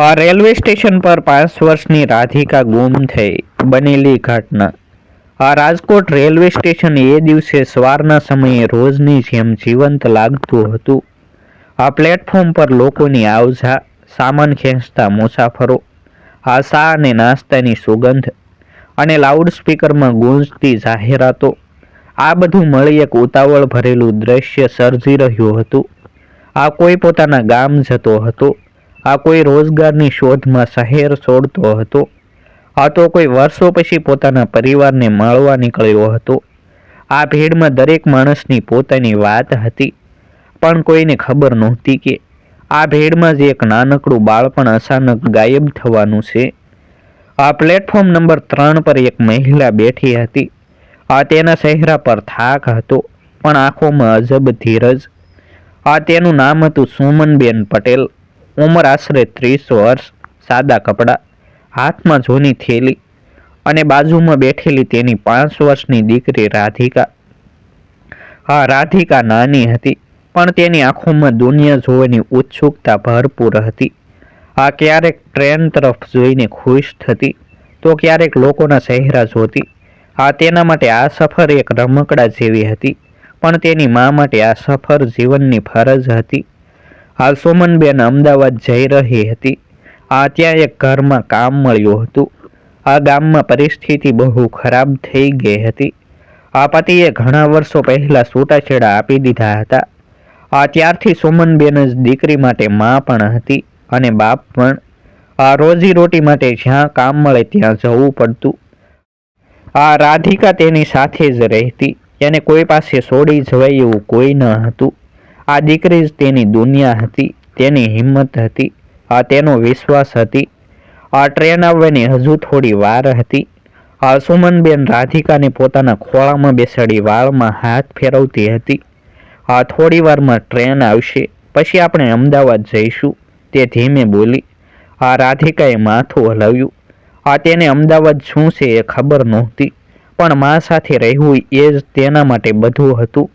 Railway station પર પાંચ વર્ષની રાધિકા ગુમ થઈ બનેલી ઘટના. આ રાજકોટ રેલવે સ્ટેશન એ દિવસે સવારના સમયે રોજની જેમ જીવંત લાગતું હતું. આ પ્લેટફોર્મ પર લોકોની આવજા, સામાન ખેંચતા મુસાફરો આશા અને નાસ્તાની સુગંધ અને લાઉડસ્પીકરમાં ગુંજતી જાહેરાતો, આ બધું મળી એક ઉતાવળ ભરેલું દ્રશ્ય સર્જી રહ્યું હતું. આ કોઈ પોતાના ગામ જતો હતો. આ કોઈ રોજગારની શોધમાં શહેર છોડતો હતો. આ તો કોઈ વર્ષો પછી પોતાના પરિવારને મળવા નીકળ્યો હતો. આ ભીડમાં દરેક માણસની પોતાની વાત હતી. પણ કોઈને ખબર નહોતી કે આ ભીડમાં જ એક નાનકડું બાળપણ અચાનક ગાયબ થવાનું છે. આ પ્લેટફોર્મ નંબર ત્રણ પર એક મહિલા બેઠી હતી. આ તેના ચહેરા પર થાક હતો, પણ આંખોમાં અજબ ધીરજ. આ તેનું નામ હતું સુમનબેન પટેલ. ઉંમર આશરે ત્રીસ વર્ષ, સાદા કપડાં, હાથમાં જૂની થેલી અને બાજુમાં બેઠેલી તેની પાંચ વર્ષની દીકરી રાધિકા. હા, રાધિકા નાની હતી, પણ તેની આંખોમાં દુનિયા જોવાની ઉત્સુકતા ભરપૂર હતી. આ ક્યારેક ટ્રેન તરફ જોઈને ખુશ થતી, તો ક્યારેક લોકોના ચહેરા જોતી. આ તેના માટે આ સફર એક રમકડા જેવી હતી, પણ તેની મા માટે આ સફર જીવનની ફરજ હતી. હાલ સોમનબેન અમદાવાદ જઈ રહી હતી. આ ત્યાં એક ઘરમાં કામ મળ્યું હતું. આ ગામમાં પરિસ્થિતિ બહુ ખરાબ થઈ ગઈ હતી. આ પતિએ ઘણા વર્ષો પહેલાં છૂટાછેડા આપી દીધા હતા. આ ત્યારથી સોમનબેન જ દીકરી માટે મા પણ હતી અને બાપ પણ. આ રોજી રોટી માટે જ્યાં કામ મળે ત્યાં જવું પડતું. આ રાધિકા તેની સાથે જ રહેતી. એને કોઈ પાસે છોડી જવાય એવું કોઈ ન હતું. આ દીકરી જ તેની દુનિયા હતી, તેની હિંમત હતી, આ તેનો વિશ્વાસ હતી. આ ટ્રેન આવવાની હજુ થોડી વાર હતી. આ સુમનબેન રાધિકાને પોતાના ખોળામાં બેસાડી વાળમાં હાથ ફેરવતી હતી. આ થોડી વારમાં ટ્રેન આવશે, પછી આપણે અમદાવાદ જઈશું. તે ધીમે બોલી, આ રાધિકાએ માથું હલાવ્યું. આ તેને અમદાવાદ શું છે એ ખબર નહોતી, પણ મા સાથે રહેવું એ જ તેના માટે બધું હતું.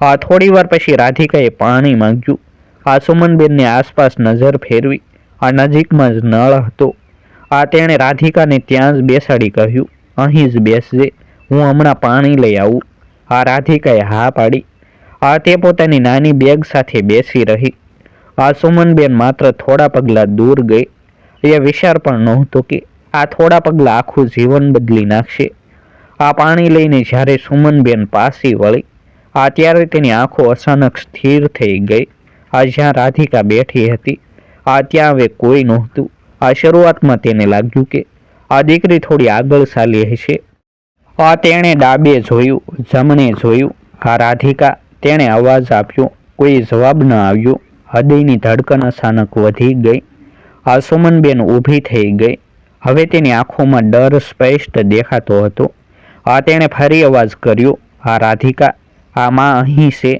આ થોડી વાર પછી રાધિકાએ પાણી માંગ્યું. આ સુમનબેનની આસપાસ નજર ફેરવી. આ નજીકમાં જ નળ હતો. આ તેણે રાધિકાને ત્યાં જ બેસાડી કહ્યું, અહીં જ બેસજે. હું હમણાં પાણી લઈ આવું. આ રાધિકાએ હા પાડી. આ તે પોતાની નાની બેગ સાથે બેસી રહી. આ સુમનબેન માત્ર થોડા પગલાં દૂર ગઈ. એ વિચાર પણ નહોતો કે આ થોડા પગલાં આખું જીવન બદલી નાખશે. આ પાણી લઈને જ્યારે સુમનબેન પાસી વળી આ ત્યારે તેની આંખો અચાનક સ્થિર થઈ ગઈ. આ જ્યાં રાધિકા બેઠી હતી, આ ત્યાં હવે કોઈ નહોતું. આ શરૂઆતમાં તેને લાગ્યું કે આ દીકરી થોડી આગળ ચાલી હશે. આ તેણે ડાબે જોયું, જમણે જોયું. આ રાધિકા તેણે અવાજ આપ્યો, કોઈ જવાબ ન આવ્યો. હૃદયની ધડકન અચાનક વધી ગઈ. આ સુમનબેન ઊભી થઈ ગઈ. હવે તેની આંખોમાં ડર સ્પષ્ટ દેખાતો હતો. આ તેણે ફરી અવાજ કર્યો, આ રાધિકા આ માં અહીં છે.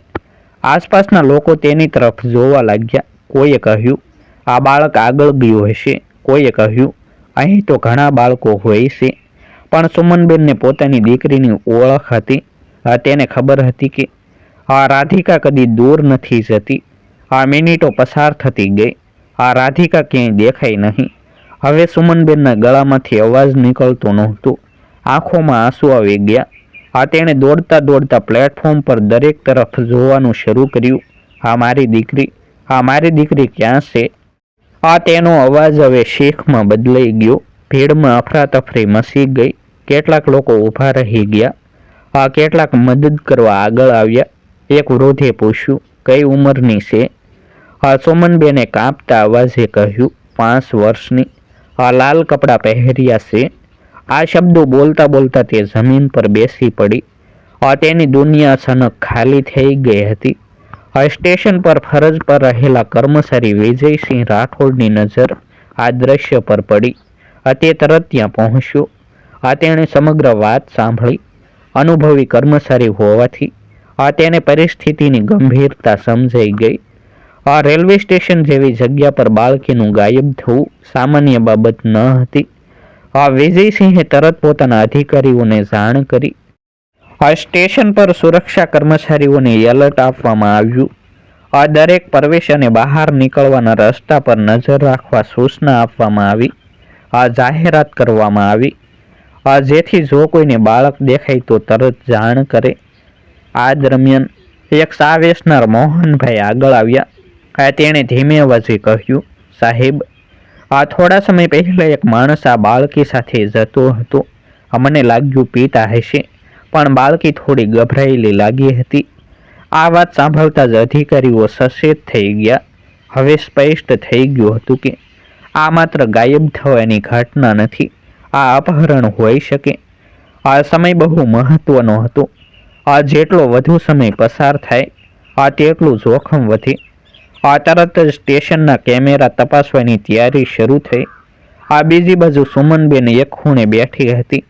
આસપાસના લોકો તેની તરફ જોવા લાગ્યા. કોઈએ કહ્યું, આ બાળક આગળ ગયું હશે. કોઈએ કહ્યું, અહીં તો ઘણા બાળકો હોય છે. પણ સુમનબેનને પોતાની દીકરીની ઓળખ હતી. તેને ખબર હતી કે આ રાધિકા કદી દૂર નથી જતી. આ મિનિટો પસાર થતી ગઈ. આ રાધિકા ક્યાંય દેખાય નહીં. હવે સુમનબેનના ગળામાંથી અવાજ નીકળતો નહોતો. આંખોમાં આંસુ આવી ગયા. આ તેણે દોડતા દોડતા પ્લેટફોર્મ પર દરેક તરફ જોવાનું શરૂ કર્યું. આ મારી દીકરી આ મારી દીકરી ક્યાં છે? આ તેનો અવાજ હવે શેખમાં બદલાઈ ગયો. ભીડમાં અફરાતફરી મસી ગઈ. કેટલાક લોકો ઊભા રહી ગયા. આ કેટલાક મદદ કરવા આગળ આવ્યા. એક વૃદ્ધે પૂછ્યું, કઈ ઉંમરની છે? આ સોમનબેને કાંપતા અવાજે કહ્યું, પાંચ વર્ષની. આ લાલ કપડાં પહેર્યા છે. આ શબ્દો બોલતા બોલતા તે જમીન પર બેસી પડી. તેની દુનિયા અચાનક ખાલી થઈ ગઈ હતી. સ્ટેશન પર ફરજ પર રહેલા કર્મચારી વિજયસિંહ રાઠોડની નજર આ દ્રશ્ય પર પડી. તે તરત ત્યાં પહોંચ્યો. આ તેણે સમગ્ર વાત સાંભળી. અનુભવી કર્મચારી હોવાથી આ તેને પરિસ્થિતિની ગંભીરતા સમજાઈ ગઈ. આ રેલવે સ્ટેશન જેવી જગ્યા પર બાળકીનું ગાયબ થવું સામાન્ય બાબત ન હતી. આ વિજયસિંહે તરત પોતાના અધિકારીઓને જાણ કરી. આ સ્ટેશન પર સુરક્ષા કર્મચારીઓને એલર્ટ આપવામાં આવ્યું. આ દરેક પ્રવેશ અને બહાર નીકળવાના રસ્તા પર નજર રાખવા સૂચના આપવામાં આવી. આ જાહેરાત કરવામાં આવી. આ જેથી જો કોઈને બાળક દેખાય તો તરત જાણ કરે. આ દરમિયાન એક સાવેશનાર મોહનભાઈ આગળ આવ્યા. આ તેણે ધીમે અવાજે કહ્યું, સાહેબ આ થોડા સમય પહેલા એક માણસ આ બાળકી સાથે જતો હતો. અમને મને લાગ્યું પીતા હશે, પણ બાળકી થોડી ગભરાયેલી લાગી હતી. આ વાત સાંભળતા જ અધિકારીઓ સચેત થઈ ગયા. હવે સ્પષ્ટ થઈ ગયું હતું કે આ માત્ર ગાયબ થવાની ઘટના નથી, આ અપહરણ હોઈ શકે. આ સમય બહુ મહત્વનો હતો. આ જેટલો વધુ સમય પસાર થાય, આ તેટલું જોખમ વધે. આ તરત જ સ્ટેશનના કેમેરા તપાસવાની તૈયારી શરૂ થઈ. આ બીજી બાજુ સુમનબેન એક ખૂણે બેઠી હતી.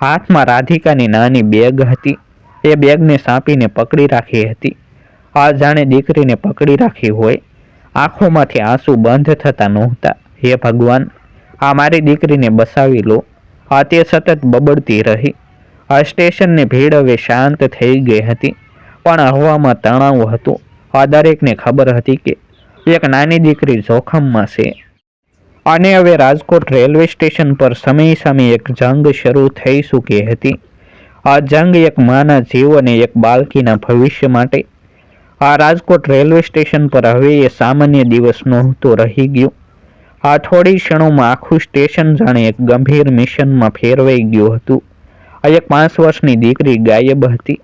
હાથમાં રાધિકાની નાની બેગ હતી. એ બેગને સાંપીને પકડી રાખી હતી. આ જાણે દીકરીને પકડી રાખી હોય. આંખોમાંથી આંસુ બંધ થતા નહોતા. હે ભગવાન, આ મારી દીકરીને બસાવી લો. આ તે સતત બબડતી રહી. આ સ્ટેશનની ભીડ હવે શાંત થઈ ગઈ હતી. પણ હવામાં તણાવ હતો. આ દરેકને ખબર હતી કે એક નાની દીકરી જોખમમાં છે. અને હવે રાજકોટ રેલવે સ્ટેશન પર સમય સામે એક જંગ શરૂ થઈ ચૂકી હતી. આ જંગ એક માના જીવ અને એક બાળકીના ભવિષ્ય માટે. આ રાજકોટ રેલવે સ્ટેશન પર હવે એ સામાન્ય દિવસ નહોતો રહી ગયો. આ થોડી ક્ષણોમાં આખું સ્ટેશન જાણે એક ગંભીર મિશનમાં ફેરવાઈ ગયું હતું. આ એક પાંચ વર્ષની દીકરી ગાયબ હતી.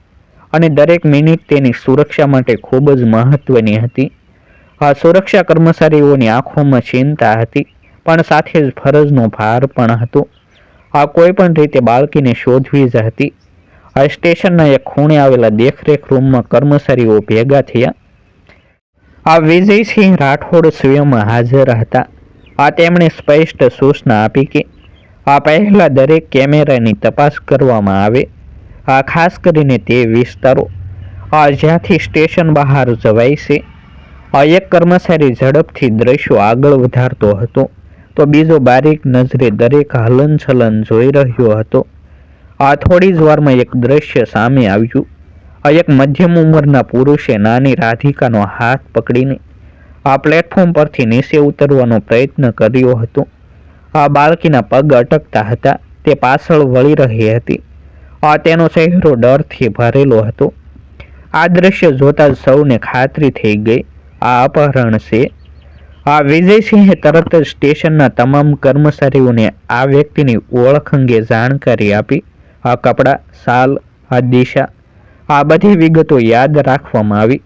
અને દરેક મિનિટ તેની સુરક્ષા માટે ખૂબ જ મહત્વની હતી. આ સુરક્ષા કર્મચારીઓની આંખોમાં ચિંતા હતી, પણ સાથે જ ફરજનો ભાર પણ હતો. આ કોઈ પણ રીતે બાળકીને શોધવી જ હતી. આ સ્ટેશનના એક ખૂણે આવેલા દેખરેખ રૂમમાં કર્મચારીઓ ભેગા થયા. આ વિજયસિંહ રાઠોડ સ્વયંમાં હાજર હતા. આ તેમણે સ્પષ્ટ સૂચના આપી કે આ પહેલાં દરેક કેમેરાની તપાસ કરવામાં આવે. ખાસ કરીને તે વિસ્તારો જ્યાંથી સ્ટેશન બહાર જવાય છે એક કર્મચારી ઝડપથી દ્રશ્યો આગળ વધારતો હતો, તો બીજો બારીક નજરે દરેક હલનચલન જોઈ રહ્યો હતો. આ થોડી જ વારમાં એક દ્રશ્ય સામે આવ્યું. એક મધ્યમ ઉંમરના પુરુષે નાની રાધિકાનો હાથ પકડીને આ પ્લેટફોર્મ પરથી નીચે ઉતરવાનો પ્રયત્ન કર્યો હતો. આ બાળકીના પગ અટકતા હતા, તે પાછળ વળી રહી હતી. તેનો ચહેરો ડરથી ભરેલો હતો. આ દ્રશ્ય જોતા સૌને ખાતરી થઈ ગઈ. આ અપહરણ છે. આ વિજયસિંહે તરત જ સ્ટેશનના તમામ કર્મચારીઓને આ વ્યક્તિની ઓળખ અંગે જાણકારી આપી. આ કપડાં, સાલ, આ દિશા, આ બધી વિગતો યાદ રાખવામાં આવી.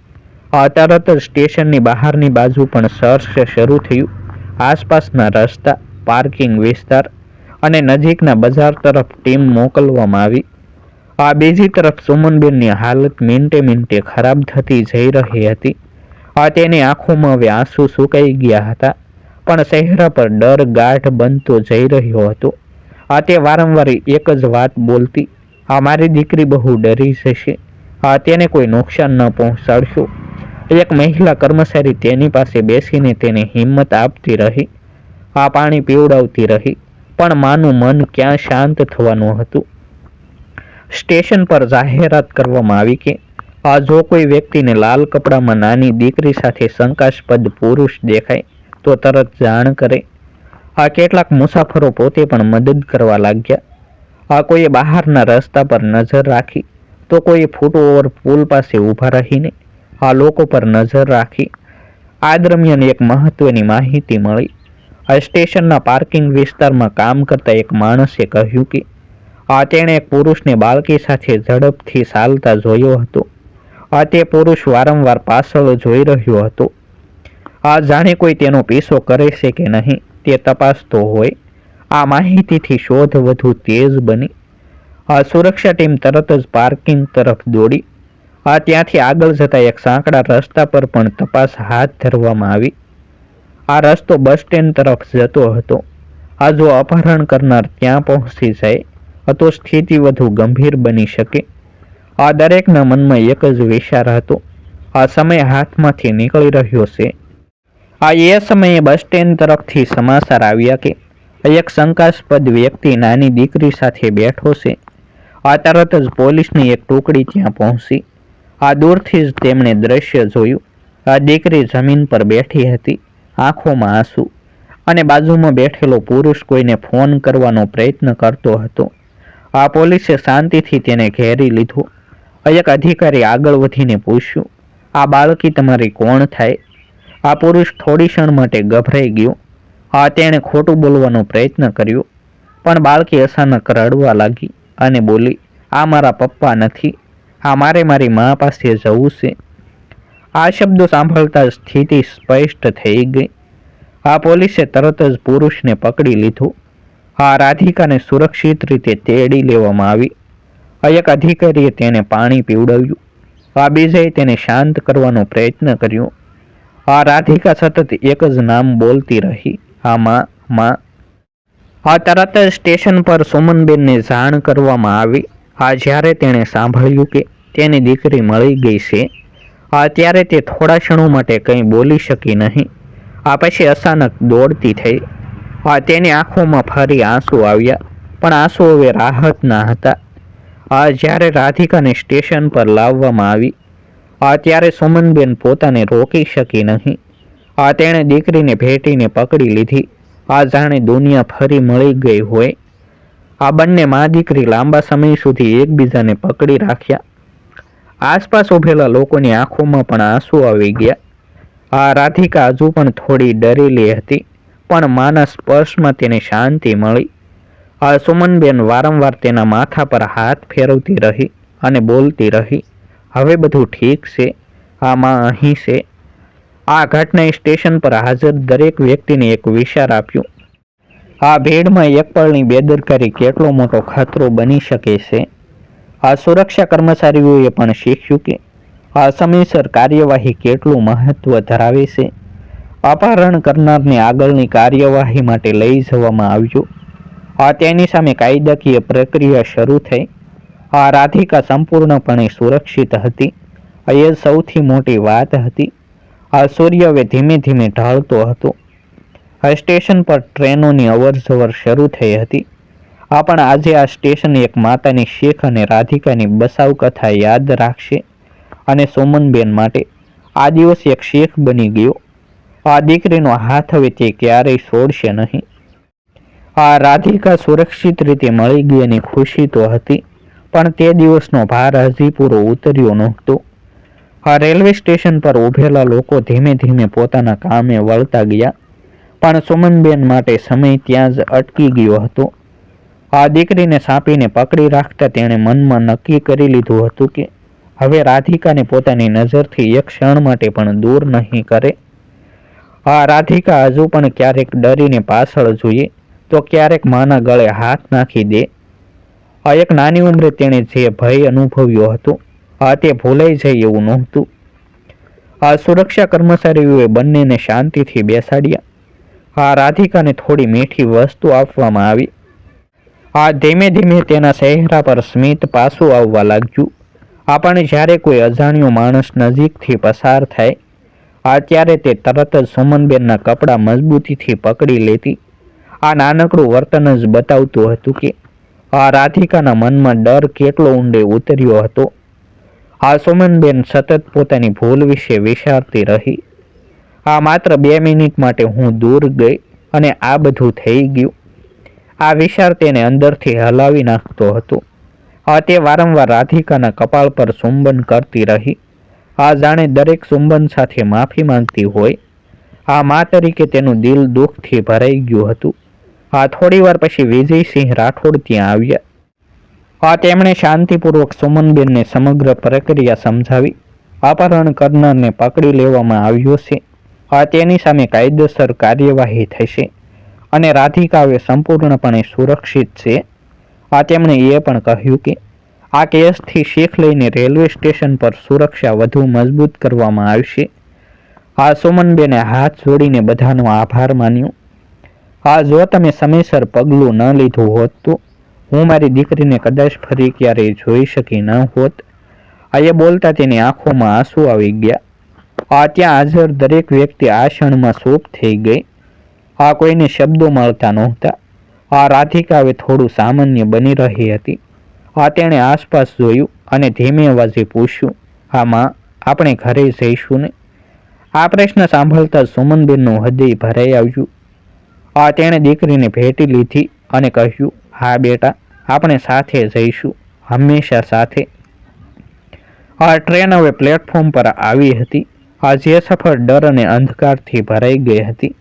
આ તરત જ સ્ટેશનની બહારની બાજુ પણ સર્ચ શરૂ થયું. આસપાસના રસ્તા, પાર્કિંગ વિસ્તાર અને નજીકના બજાર તરફ ટીમ મોકલવામાં આવી. આ બીજી તરફ સુમનબેનની હાલત મિનિટે મિનિટે ખરાબ થતી જઈ રહી હતી. આ તેની આંખોમાં હવે આંસુ સુકાઈ ગયા હતા, પણ ચહેરા પર ડર ગાઢ બનતો જઈ રહ્યો હતો. આ તે વારંવાર એક જ વાત બોલતી, આ મારી દીકરી બહુ ડરી જશે. આ તેને કોઈ નુકસાન ન પહોંચાડશું. એક મહિલા કર્મચારી તેની પાસે બેસીને તેને હિંમત આપતી રહી, આ પાણી પીવડાવતી રહી, પણ માનું મન ક્યાં શાંત થવાનું હતું. સ્ટેશન પર જાહેરાત કરવામાં આવી કે આ જો કોઈ વ્યક્તિને લાલ કપડામાં નાની દીકરી સાથે શંકાસ્પદ પુરુષ દેખાય, તો તરત જાણ કરે. આ કેટલાક મુસાફરો પોતે પણ મદદ કરવા લાગ્યા. આ કોઈએ બહારના રસ્તા પર નજર રાખી, તો કોઈ ફૂટ ઓવર પુલ પાસે ઊભા રહીને આ લોકો પર નજર રાખી. આ દરમિયાન એક મહત્વની માહિતી મળી. આ સ્ટેશનના પાર્કિંગ વિસ્તારમાં કામ કરતા એક માણસે કહ્યું કે આ તેણે પુરુષને બાળકી સાથે ઝડપથી ચાલતા જોયો હતો. આ તે પુરુષ વારંવાર પાછળ જોઈ રહ્યો હતો. આ જાણે કોઈ તેનો પીછો કરે છે કે નહીં તે તપાસતો હોય. આ માહિતીથી શોધ વધુ તેજ બની. આ સુરક્ષા ટીમ તરત જ પાર્કિંગ તરફ દોડી. આ ત્યાંથી આગળ જતા એક સાંકડા રસ્તા પર પણ તપાસ હાથ ધરવામાં આવી. આ રસ્તો બસ સ્ટેન્ડ તરફ જતો હતો. આ જો અપહરણ કરનાર ત્યાં પહોંચી જાય તો સ્થિતિ વધુ ગંભીર બની શકે. આ દરેકના મનમાં એક જ વિચાર હતો. આ સમય હાથમાંથી નીકળી રહ્યો છે. આ એ સમયે બસ સ્ટેન્ડ તરફથી સમાચાર આવ્યા કે, એક શંકાસ્પદ વ્યક્તિ નાની દીકરી સાથે બેઠો છે. આ તરત જ પોલીસની એક ટુકડી ત્યાં પહોંચી. આ દૂરથી જ તેમણે દ્રશ્ય જોયું. આ દીકરી જમીન પર બેઠી હતી, આંખોમાં આંસુ. અને બાજુમાં બેઠેલો પુરુષ કોઈને ફોન કરવાનો પ્રયત્ન કરતો હતો. આ પોલીસે શાંતિથી તેને ઘેરી લીધું. એક અધિકારી આગળ વધીને પૂછ્યું, આ બાળકી તમારી કોણ થાય? આ પુરુષ થોડી ક્ષણ માટે ગભરાઈ ગયો. આ તેણે ખોટું બોલવાનો પ્રયત્ન કર્યો, પણ બાળકી અચાનક રડવા લાગી અને બોલી, આ મારા પપ્પા નથી. આ મારે મારી મા પાસે જવું છે. આ શબ્દો સાંભળતા સ્થિતિ સ્પષ્ટ થઈ ગઈ. આ પોલીસે તરત જ પુરુષને પકડી લીધું. આ રાધિકાને સુરક્ષિત રીતે તેડી લેવામાં આવી. એક અધિકારીએ તેને પાણી પીવડાવ્યું. આ બીજાએ તેને શાંત કરવાનો પ્રયત્ન કર્યો. આ રાધિકા સતત એક જ નામ બોલતી રહી. આ માં માં. આ તરત જ સ્ટેશન પર સુમનબેનને જાણ કરવામાં આવી. આ જ્યારે તેણે સાંભળ્યું કે તેની દીકરી મળી ગઈ છે, આ ત્યારે તે થોડા ક્ષણો માટે કંઈ બોલી શકી નહીં. આ પછી અચાનક દોડતી થઈ. તેની આંખોમાં ફરી આંસુ આવ્યા, પણ આંસુ હવે રાહતના હતા. આ જ્યારે રાધિકાને સ્ટેશન પર લાવવામાં આવી આ ત્યારે સુમનબેન પોતાને રોકી શકી નહીં. આ તેણે દીકરીને ભેટીને પકડી લીધી. આ જાણે દુનિયા ફરી મળી ગઈ હોય. આ બંને મા દીકરી લાંબા સમય સુધી એકબીજાને પકડી રાખ્યા. આસપાસ ઉભેલા લોકોની આંખોમાં પણ આંસુ આવી ગયા. આ રાધિકા હજુ પણ થોડી ડરેલી હતી. પણ માના સ્પર્શમાં તેને શાંતિ મળી. આ સુમનબેન વારંવાર તેના માથા પર હાથ ફેરવતી રહી અને બોલતી રહી, હવે બધું ઠીક છે? આ માં અહીં છે? આ ઘટનાએ સ્ટેશન પર હાજર દરેક વ્યક્તિને એક વિચાર આપ્યો. આ ભીડમાં એક પળની બેદરકારી કેટલો મોટો ખતરો બની શકે છે? આ સુરક્ષા કર્મચારીઓએ પણ શીખ્યું કે આ સમયસર કાર્યવાહી કેટલું મહત્વ ધરાવે છે? અપહરણ કરનારને આગળની કાર્યવાહી માટે લઈ જવામાં આવ્યું. આ તેની સામે કાયદાકીય પ્રક્રિયા શરૂ થઈ. આ રાધિકા સંપૂર્ણપણે સુરક્ષિત હતી. એ સૌથી મોટી વાત હતી. આ સૂર્ય હવે ધીમે ધીમે ઢાળતો હતો. આ સ્ટેશન પર ટ્રેનોની અવરજવર શરૂ થઈ હતી. આ પણ આજે આ સ્ટેશન એક માતાની શેખ અને રાધિકાની બસાવ કથા યાદ રાખશે અને સોમનબેન માટે આ દિવસ એક શેખ બની ગયો. આ દીકરીનો હાથ હવે તે ક્યારેય છોડશે નહીં. આ રાધિકા સુરક્ષિત રીતે મળી ગઈ અને ખુશી તો હતી, પણ તે દિવસનો ભાર હજી પૂરો ઉતર્યો નહોતો. આ રેલવે સ્ટેશન પર ઉભેલા લોકો ધીમે ધીમે પોતાના કામે વળતા ગયા, પણ સુમનબેન માટે સમય ત્યાં જ અટકી ગયો હતો. આ દીકરીને સાપીને પકડી રાખતા તેણે મનમાં નક્કી કરી લીધું હતું કે, હવે રાધિકાને પોતાની નજરથી એક ક્ષણ માટે પણ દૂર નહીં કરે. આ રાધિકા હજુ પણ ક્યારેક ડરીને પાછળ જોઈએ, તો ક્યારેક માના ગળે હાથ નાખી દે. આ એક નાની ઉંમરે તેણે જે ભય અનુભવ્યો હતો, આ તે ભૂલાઈ જાય એવું નહોતું. આ સુરક્ષા કર્મચારીઓએ બંનેને શાંતિથી બેસાડ્યા. આ રાધિકાને થોડી મીઠી વસ્તુ આપવામાં આવી. આ ધીમે ધીમે તેના ચહેરા પર સ્મિત પાછું આવવા લાગ્યું. આપણે જ્યારે કોઈ અજાણ્યો માણસ નજીકથી પસાર થાય આ ત્યારે તે તરત જ સુમનબેનના કપડાં મજબૂતીથી પકડી લેતી આ નાનકડું વર્તન જ બતાવતું હતું કે આ રાધિકાના મનમાં ડર કેટલો ઊંડે ઉતર્યો હતો. આ સુમનબેન સતત પોતાની ભૂલ વિશે વિચારતી રહી. આ માત્ર બે મિનિટ માટે હું દૂર ગઈ અને આ બધું થઈ ગયું. આ વિચાર તેને અંદરથી હલાવી નાખતો હતો. આ તે વારંવાર રાધિકાના કપાળ પર ચુંબન કરતી રહી. આ જાણે દરેક ચુંબન સાથે માફી માંગતી હોય. આ મા તરીકે તેનું દિલ દુઃખથી ભરાઈ ગયું હતું. આ થોડીવાર પછી વિજયસિંહ રાઠોડ ત્યાં આવ્યા. આ તેમણે શાંતિપૂર્વક સુમનબેનને સમગ્ર પ્રક્રિયા સમજાવી. અપહરણ કરનારને પકડી લેવામાં આવ્યો છે. આ તેની સામે કાયદેસર કાર્યવાહી થશે અને રાધિકા હવે સંપૂર્ણપણે સુરક્ષિત છે. આ તેમણે એ પણ કહ્યું કે આ કેસથી શીખ લઈને રેલવે સ્ટેશન પર સુરક્ષા વધુ મજબૂત કરવામાં આવશે. આ સુમનબેને હાથ જોડીને બધાનો આભાર માન્યો. આ જો તમે સમયસર પગલું ન લીધું હોત તો હું મારી દીકરીને કદાચ ફરી ક્યારેય જોઈ શકી ન હોત. આ બોલતા તેની આંખોમાં આંસુ આવી ગયા. આ ત્યાં હાજર દરેક વ્યક્તિ આ ક્ષણમાં શોપ થઈ ગઈ. આ કોઈને શબ્દો મળતા નહોતા. આ રાધિકા હવે થોડું સામાન્ય બની રહી હતી. આ તેણે આસપાસ જોયું અને ધીમે અવાજે પૂછ્યું આમાં આપણે ઘરે જઈશું ને? આ પ્રશ્ન સાંભળતા સુમનબેનનું હૃદય ભરાઈ આવ્યું. આ તેણે દીકરીને ભેટી લીધી અને કહ્યું, હા, બેટા, આપણે સાથે જઈશું, હંમેશા સાથે. આ ટ્રેન હવે પ્લેટફોર્મ પર આવી હતી. આ જે સફર ડર અને અંધકારથી ભરાઈ ગઈ હતી.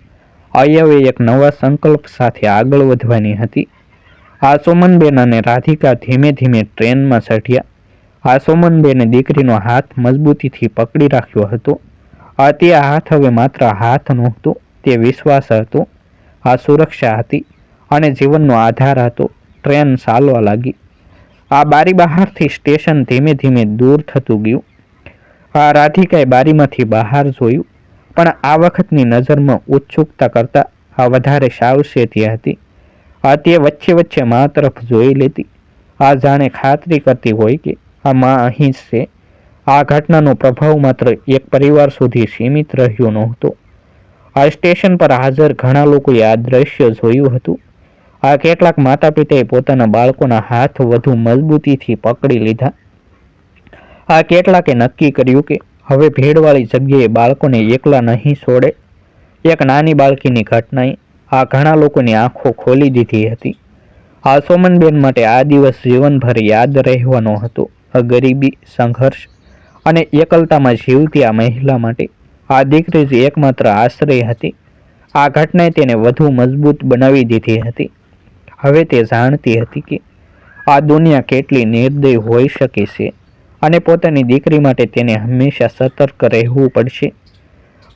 અયવે એક નવા સંકલ્પ સાથે આગળ વધવાની હતી. આ સોમનબેન અને રાધિકા ધીમે ધીમે ટ્રેનમાં ચઢ્યા. આ સોમનબેને દીકરીનો હાથ મજબૂતીથી પકડી રાખ્યો હતો. આ તે હાથ હવે માત્ર હાથ નહોતો તે વિશ્વાસ હતો. આ સુરક્ષા હતી અને જીવનનો આધાર હતો. ટ્રેન ચાલવા લાગી. આ બારી બહારથી સ્ટેશન ધીમે ધીમે દૂર થતું ગયું. આ રાધિકાએ બારીમાંથી બહાર જોયું, પણ આ વખતની નજરમાં ઉત્સુકતા કરતાં આ વધારે સાવચેતી હતી. આ તે વચ્ચે વચ્ચે મા તરફ જોઈ લેતી. આ જાણે ખાતરી કરતી હોય કે આ મા અહીં છે. આ ઘટનાનો પ્રભાવ માત્ર એક પરિવાર સુધી સીમિત રહ્યો નહોતો. આ સ્ટેશન પર હાજર ઘણા લોકોએ આ દ્રશ્ય જોયું હતું. આ કેટલાક માતા પિતાએ પોતાના બાળકોના હાથ વધુ મજબૂતીથી પકડી લીધા. આ કેટલાકે નક્કી કર્યું કે હવે ભીડવાળી જગ્યાએ બાળકોને એકલા નહીં છોડે. એક નાની બાળકીની ઘટનાએ આ ઘણા લોકોની આંખો ખોલી દીધી હતી. આ સોમનબેન માટે આ દિવસ જીવનભર યાદ રહેવાનો હતો. ગરીબી, સંઘર્ષ અને એકલતામાં જીવતી આ મહિલા માટે આ દીકરી જ એકમાત્ર આશ્રય હતી. આ ઘટનાએ તેને વધુ મજબૂત બનાવી દીધી હતી. હવે તે જાણતી હતી કે આ દુનિયા કેટલી નિર્દય હોઈ શકે છે અને પોતાની દીકરી માટે તેને હંમેશા સતર્ક રહેવું પડશે.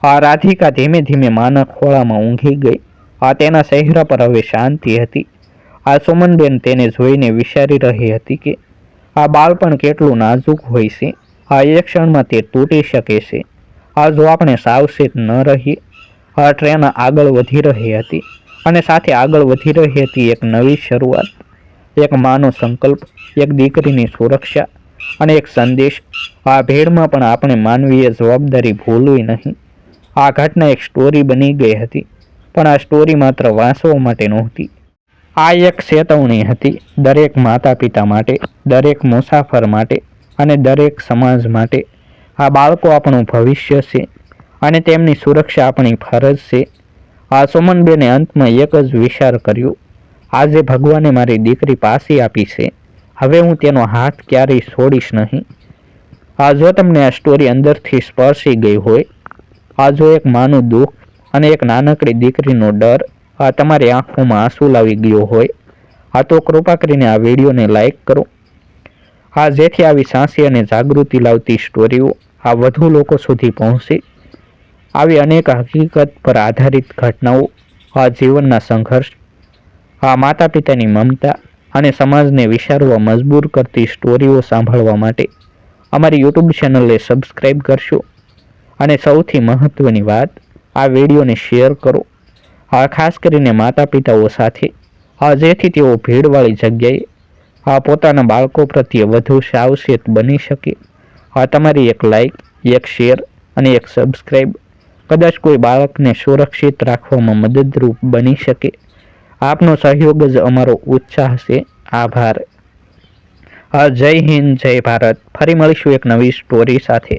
આ રાધિકા ધીમે ધીમે માના ખોળામાં ઊંઘી ગઈ. આ તેના ચહેરા પર હવે શાંતિ હતી. આ સુમનબેન તેને જોઈને વિચારી રહી હતી કે આ બાળપણ કેટલું નાજુક હોય છે. આ એક ક્ષણમાં તે તૂટી શકે છે. આ જો આપણે સાવચેત ન રહીએ, આ ટ્રેન આગળ વધી રહી હતી અને સાથે આગળ વધી રહી હતી એક નવી શરૂઆત, એક માનો સંકલ્પ, એક દીકરીની સુરક્ષા અને એક સંદેશ. આ ભેળમાં પણ આપણે માનવીય જવાબદારી ભૂલવી નહીં. આ ઘટના એક સ્ટોરી બની ગઈ હતી. પણ આ સ્ટોરી માત્ર વાંચવા માટે નહોતી. આ એક ચેતવણી હતી દરેક માતા પિતા માટે, દરેક મુસાફર માટે અને દરેક સમાજ માટે. આ બાળકો આપણું ભવિષ્ય છે અને તેમની સુરક્ષા આપણી ફરજ છે. આ સુમનબેને અંતમાં એક જ વિચાર કર્યો, આજે ભગવાને મારી દીકરી પાસી આપી છે. હવે હું તેનો હાથ ક્યારેય છોડીશ નહીં. આ જો તમને આ સ્ટોરી અંદરથી સ્પર્શી ગઈ હોય, આ જો એક માનું દુઃખ અને એક નાનકડી દીકરીનો ડર આ તમારી આંખોમાં આંસુ લાવી ગયો હોય, આ તો કૃપા કરીને આ વિડીયોને લાઈક કરો. આ જેથી આવી સાંસી અને જાગૃતિ લાવતી સ્ટોરીઓ આ વધુ લોકો સુધી પહોંચે. આવી અનેક હકીકત પર આધારિત ઘટનાઓ આ જીવનના સંઘર્ષ, આ માતા પિતાની મમતા અને સમાજને વિચારવા મજબૂર કરતી સ્ટોરીઓ સાંભળવા માટે અમારી યુટ્યુબ ચેનલને સબસ્ક્રાઈબ કરશો. અને સૌથી મહત્ત્વની વાત આ વિડીયોને શેર કરો. આ ખાસ કરીને માતા પિતાઓ સાથે. આ જેથી તેઓ ભીડવાળી જગ્યાએ આ પોતાના બાળકો પ્રત્યે વધુ સાવચેત બની શકે. આ તમારી એક લાઈક એક શેર અને એક સબસ્ક્રાઈબ કદાચ કોઈ બાળકને સુરક્ષિત રાખવામાં મદદરૂપ બની શકે. આપનો સહયોગ જ અમારો ઉત્સાહ છે. આભાર. જય હિન્દ, જય ભારત. ફરી મળીશું એક નવી સ્ટોરી સાથે.